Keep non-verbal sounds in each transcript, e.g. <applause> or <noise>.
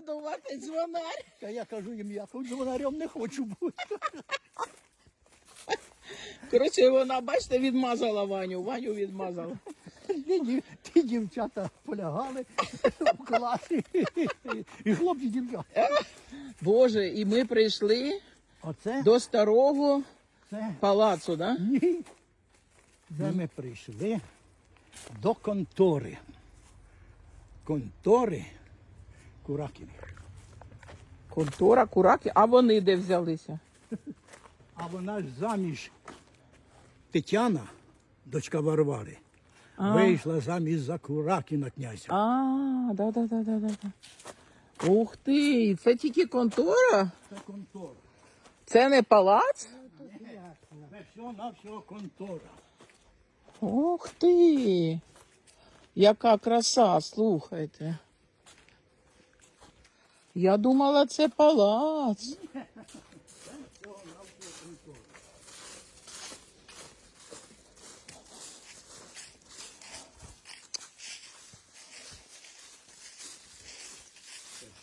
задувати дзвонар. Та я кажу їм, я хоч звонарем не хочу бути. Коротше, вона, бачите, відмазала Ваню. Ваню відмазала. Ті, ті дівчата полягали в класі. І хлопці дівчата. Боже, і ми прийшли Оце до старого це палацу, да? ні. Це ми прийшли до контори. Контори Куракіних. Контора, кураки, а вони де взялися? А вона ж заміж Тетяна, дочка Варвари, вийшла заміж за Куракіна князя. А, да, да, да, да, да. да. Ух ти, це тільки контора? Це контора. Це не палац? Це все на все контора. Ух ти! Яка краса, слухайте. Я думала, це палац.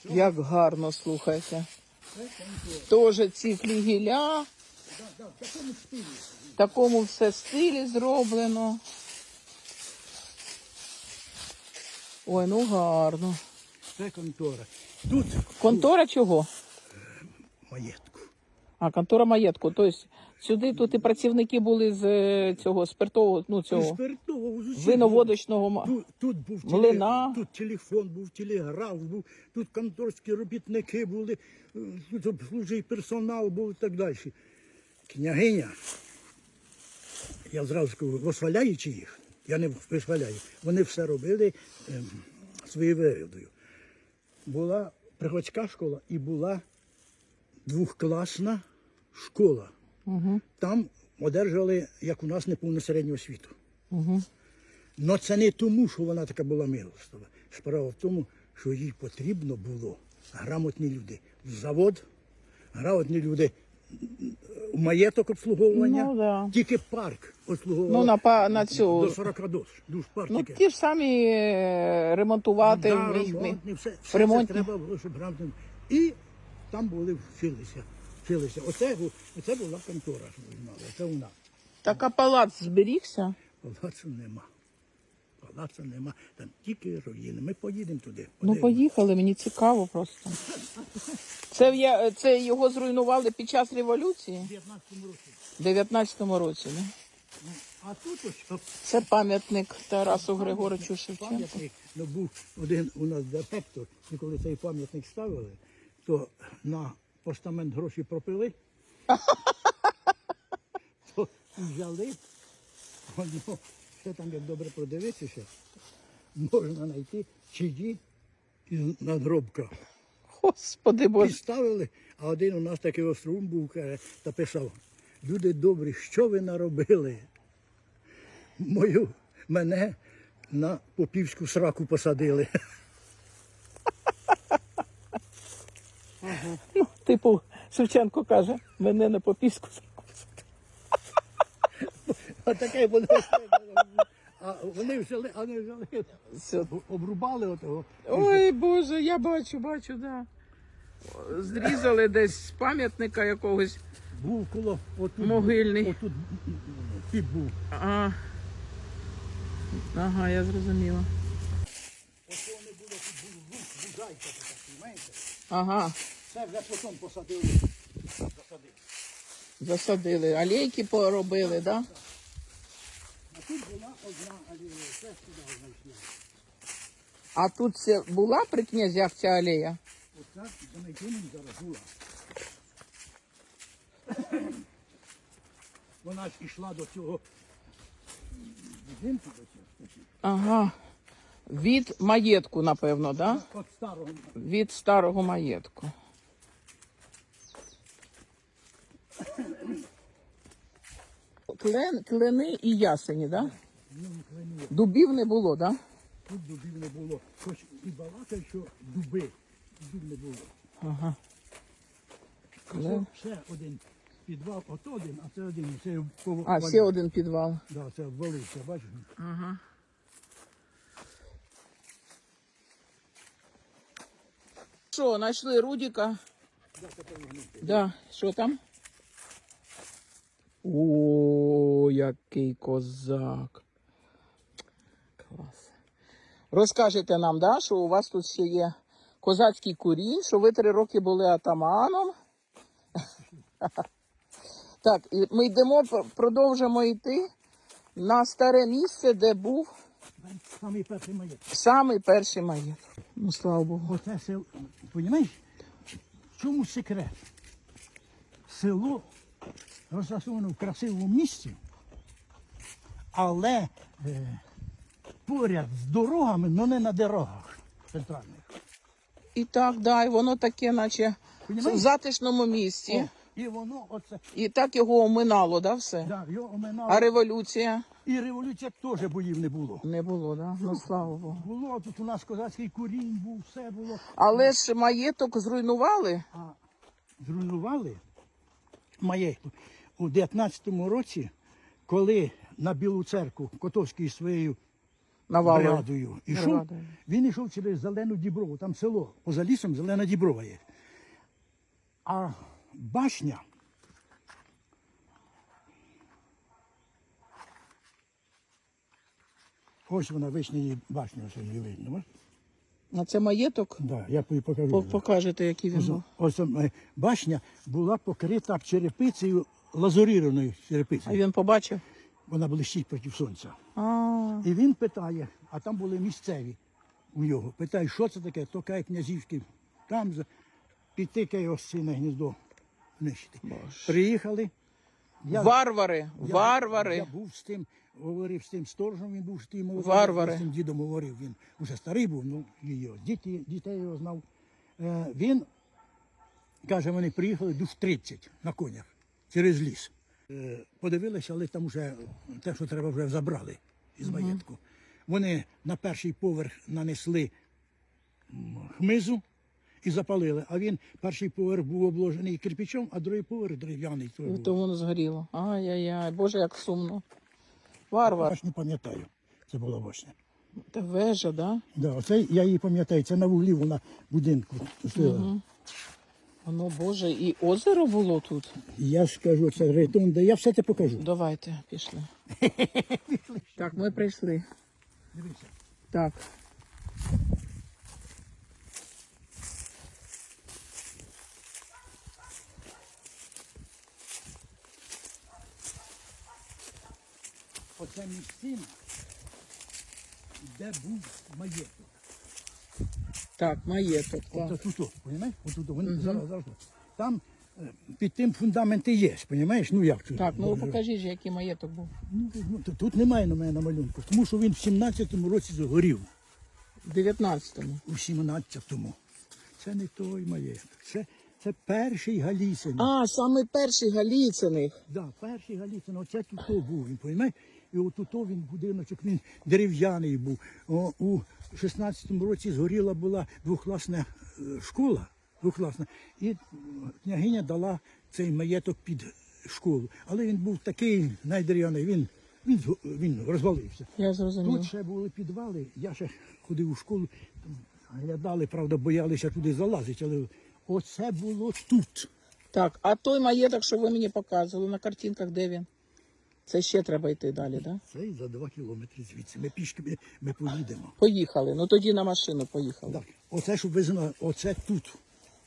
Як гарно слухайте. Тоже ці флігеля. В такому все стилі зроблено. Ой, ну гарно. Це контора. Тут Контора чого? маєтку. А, контора маєтку. Тобто сюди тут і працівники були з е, цього спиртового, ну цього Спиртового з виноводочного. Тут, тут був теле- Млина. тут телефон був, телеграф був, тут конторські робітники були, е, тут обслужий персонал був і так далі. Княгиня, я зразу скажу, восхваляючи їх, я не висхваляю, вони все робили ем, своєю вигодою. Була приходська школа і була двохкласна школа. Угу. Там одержали, як у нас, неповну середню освіту. Угу. Но це не тому, що вона така була милостива. Справа в тому, що їй потрібно було грамотні люди. В завод, грамотні люди маєток обслуговування, Ну, да. тільки парк обслуговував Ну, на, па- на цю. до 40 душ. Душ парк Ну, тільки. ті ж самі е, ремонтувати. Да, міг- ремонтні, все, все ремонтні. це треба було, щоб грамотно. І там були вчилися. вчилися. Оце, бу- оце була контора, що ви знали. Це у нас. Так а палац зберігся? Палацу нема. Палацу нема. Там тільки руїни. Ми поїдемо туди. Ну, поїхали, мені цікаво просто. Це, я, це його зруйнували під час революції В 19 році. в 19-му році. Да? А тут ось Це пам'ятник Тарасу Григоровичу Шевченку. пам'ятник, ну був один у нас дефектор, і коли цей пам'ятник ставили, то на постамент гроші пропили, <laughs> то взяли, воно, ще там як добре продивитися, можна знайти чиї із надгробка. Господи Боже. Підставили, а один у нас такий острум був каже, та писав: люди добрі, що ви наробили? Мою мене на попівську сраку посадили. Ну, типу, Шевченко каже, мене на попіску. А таке вони. А вони взяли, вони взяли, Все. обрубали отого. Ой, Боже, я бачу, бачу, да. Зрізали десь з пам'ятника якогось. Був коло отут. Могильний. Отут піп був. А. Ага, я зрозуміла. Ось вони були, тут був бужайка така, розумієте? Ага, Це вже потім посадили. Засадили. засадили. Алейки поробили, да? А тут була одна алея, це сюди знайшли. А тут це була при князях ця алея? Оце за найдумом зараз була. Вона ж ішла до цього будинку, до цього. Ага. Від маєтку, напевно, да? От старого. Від старого маєтку. Клен, клени і ясені, да? Ну. Дубів не було, да? Тут дубів не було. Хоч і балакай, що дуби. Дуб не було. Ага. Це ще один підвал, от один, а це один. Це по А, ще один підвал. Да, це обвалився, бачиш? Ага. що, знайшли Рудіка? Да, що там? О, який козак. Клас. Розкажете нам, да, що у вас тут ще є козацький курінь, що ви три роки були атаманом. <laughs> Так, і ми йдемо, продовжимо йти на старе місце, де був Самий перший маєток. самий перший маєток. Ну, слава Богу. Оце село, розумієш, в чому секрет? Село розташоване в красивому місці, але е, поряд з дорогами, але не на дорогах центральних. І так, да, і воно таке, наче в Понімаєш? затишному місці. О, і воно оце, І так його оминало, да, все? да, його оминало. А революція І революція теж боїв не було. не було, да? Ну слава Богу. Було тут у нас козацький курінь був, все було. Але ж маєток зруйнували. А зруйнували маєток у 19-му році, коли на Білу церкву Котовський своєю ішов, Бригадою. він йшов через Зелену Діброву, там село, поза лісом Зелена Діброва є. А башня. Ось вона вишня її башня, ось її видно. А це маєток? Да, я покажу. Покажете, який він Ось, ось е, башня була покрита черепицею, лазурірованою А він побачив? Вона блищить проти сонця. А, І він питає, а там були місцеві у нього. Питає, що це таке? То каже князівський. Там за- підтикає ось сине гніздо нищити. Приїхали. Я, варвари, я- варвари. Я був з тим, говорив з тим сторожем, він був з тим молодим, Варвари. з тим дідом говорив. Він уже старий був, ну її діти, дітей його знав. Е, він каже, вони приїхали душ 30 на конях через ліс. Е, подивилися, але там вже те, що треба, вже забрали із маєтку. Вони на перший поверх нанесли хмизу і запалили. А він перший поверх був обложений кирпичом, а другий поверх дерев'яний. То воно згоріло. Ай-яй-яй, боже, як сумно. Варвар. Аж не пам'ятаю. Це була башня. Та вежа, да? Да, оце я її пам'ятаю, це на вуглі вона будинку стояла. Воно, боже, і озеро було тут. Я ж кажу, це ретонда, я все це покажу. Давайте, пішли. <laughs> Так, ми прийшли. Дивися. Так. Оце місцина, де був маєток. Так, маєток. Так. тут, розумієш? Отут, вони зараз, зараз. Там е, під тим фундаменти є, розумієш? Ну як тут? Так, ну ви покажіть, же, який маєток був. Ну, ну, тут- тут немає на мене на малюнку, тому що він в 17-му році загорів. В 19-му. У 17-му. Це не той маєток. Це, це перший Галісин. А, саме перший Галіциних. Да, перший Галіцин, оце тут то був, він розумієш? І от тут він будиночок, він дерев'яний був. О, у 16-му році згоріла була двохкласна е, школа, двохкласна, і княгиня дала цей маєток під школу. Але він був такий найдерев'яний, він, він, він розвалився. Я зрозумів. Тут ще були підвали, я ще ходив у школу, глядали, правда, боялися туди залазити, але оце було тут. Так, а той маєток, що ви мені показували на картинках, де він? Це ще треба йти далі, так? Да? Це за два кілометри звідси. Ми пішки ми, ми поїдемо. Поїхали. Ну тоді на машину поїхали. Так, оце, щоб ви знали, оце тут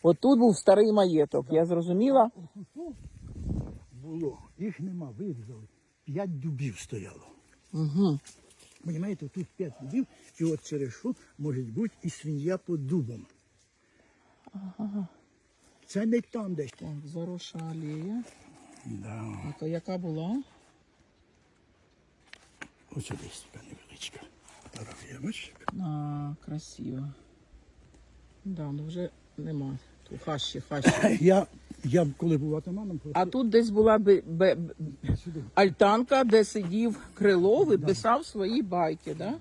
От тут був старий маєток, я зрозуміла. Тут було, їх нема, вирізали. П'ять дубів стояло. Угу. Понімаєте, тут п'ять дубів, і от через що може бути і свинья під дубом. Це не там десь. Так, заросша алея. Да. А яка була? Ось десь така невеличка? А, красиво. Да, ну вже нема. Тут хащі, хащі. <laughs> Я, я коли був атаманом, А тут десь була би, б- сюди. альтанка, де сидів Крилов і писав свої байки, да?